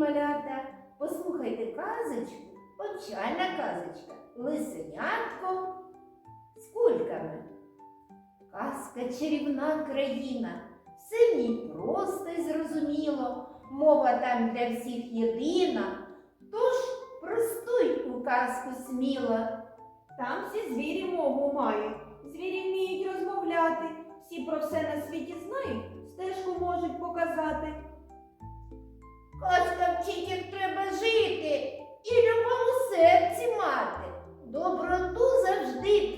малята, послухайте казочку, повчальна казочка, лисенятко з кульками. Казка чарівна країна, все в ній просто й зрозуміло, мова там для всіх єдина, тож простуй у казку сміло. Там всі звірі мову мають, звірі вміють розмовляти, всі про все на світі знають,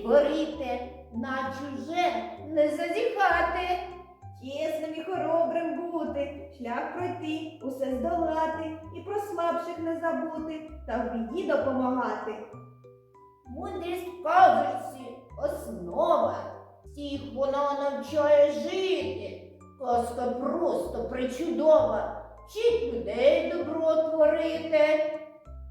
творити, на чуже не зазіхати. Чесним і хоробрим бути, шлях пройти, усе здолати, і про слабших не забути, та в біді допомагати. Мудрість казочці основа, всіх вона навчає жити. Казка просто причудова, вчить людей добро творити.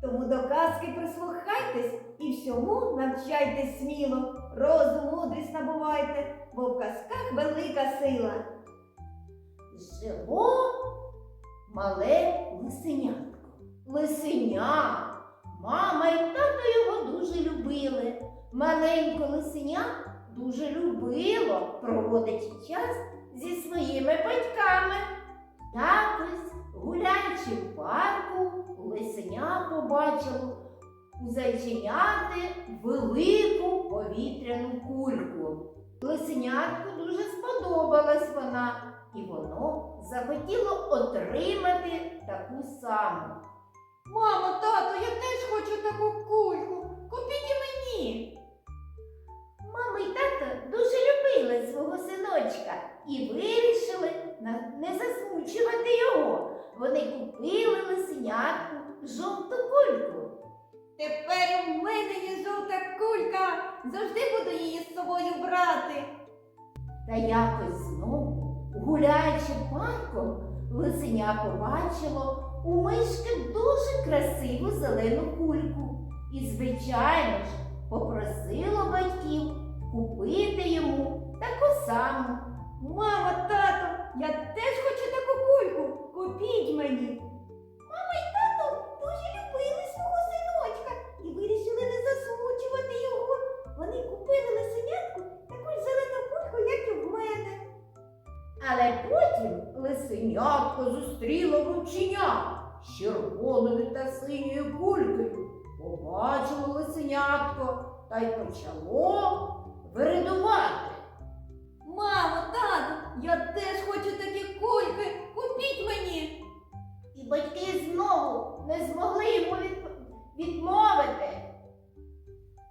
Тому до казки прислухайтесь і всьому навчайтесь сміло, розум, мудрість набувайте, бо в казках велика сила. Жило мале лисенятко. Лисеня. Мама і тато його дуже любили. Маленьке лисеня дуже любило проводити час зі своїми батьками. Якось, побачило у велику повітряну кульку. Лисенятку дуже сподобалась вона, і воно захотіло отримати таку саму. Мамо, тато, я теж хочу таку кульку. Купіть і мені. Завжди буду її з собою брати. Та якось знову, гуляючи парком, лисеня побачило у мишки дуже красиву зелену кульку і, звичайно ж, попросило батьків купити йому таку саму. Лисенятко зустріло вовченя з червоною та синьою кулькою. Побачило лисенятко та й почало виридувати. Мамо, тато, я теж хочу такі кульки. Купіть мені. І батьки знову не змогли йому відмовити.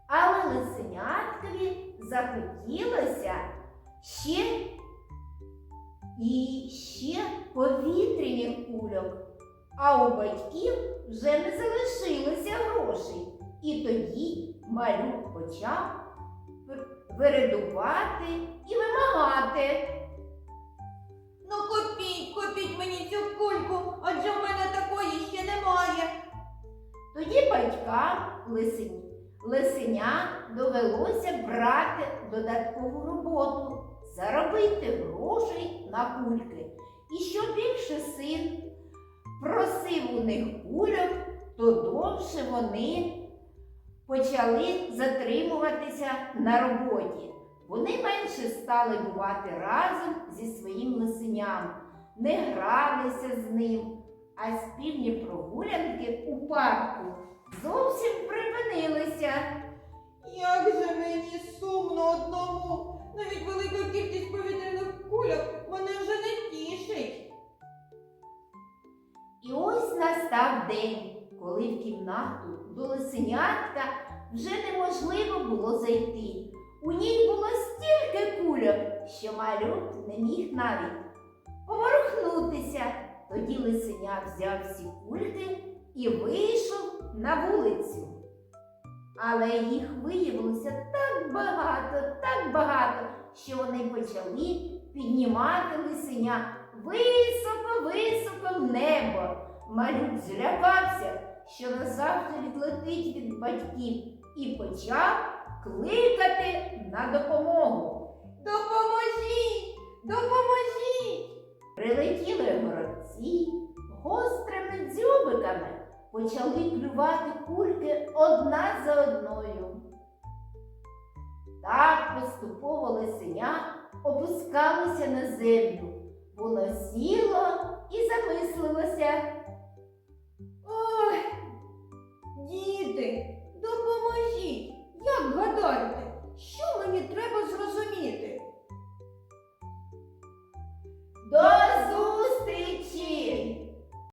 Але лисеняткові захотілося ще і ще повітряних кульок. А у батьків вже не залишилося грошей. І тоді малюк почав вир- виридувати і вимагати. Ну купіть, купіть мені цю кульку, адже в мене такої ще немає. Тоді батькам лисень, лисеня довелося брати додаткову роботу, заробити грошей на кульки. І що більше син просив у них кульок, то довше вони почали затримуватися на роботі. Вони менше стали бувати разом зі своїм лисеням, не гралися з ним, а спільні прогулянки у парку зовсім припинилися. Як же мені сумно одному. Навіть велика кількість повітряних день, коли в кімнату до лисенятка вже неможливо було зайти. У ній було стільки кульок, що малюк не міг навіть поворухнутися. Тоді лисеня взяв всі кульки і вийшов на вулицю. Але їх виявилося так багато, так багато, що вони почали піднімати лисеня високо-високо в небо. Малюк злякався, що назавжди відлетить від батьків і почав кликати на допомогу. Допоможіть! Допоможіть! Прилетіли горобці, гострими дзьобиками почали клювати кульки одна за одною. Так поступово лисеня опускалося на землю. Воно сіло і замислилося. Діти,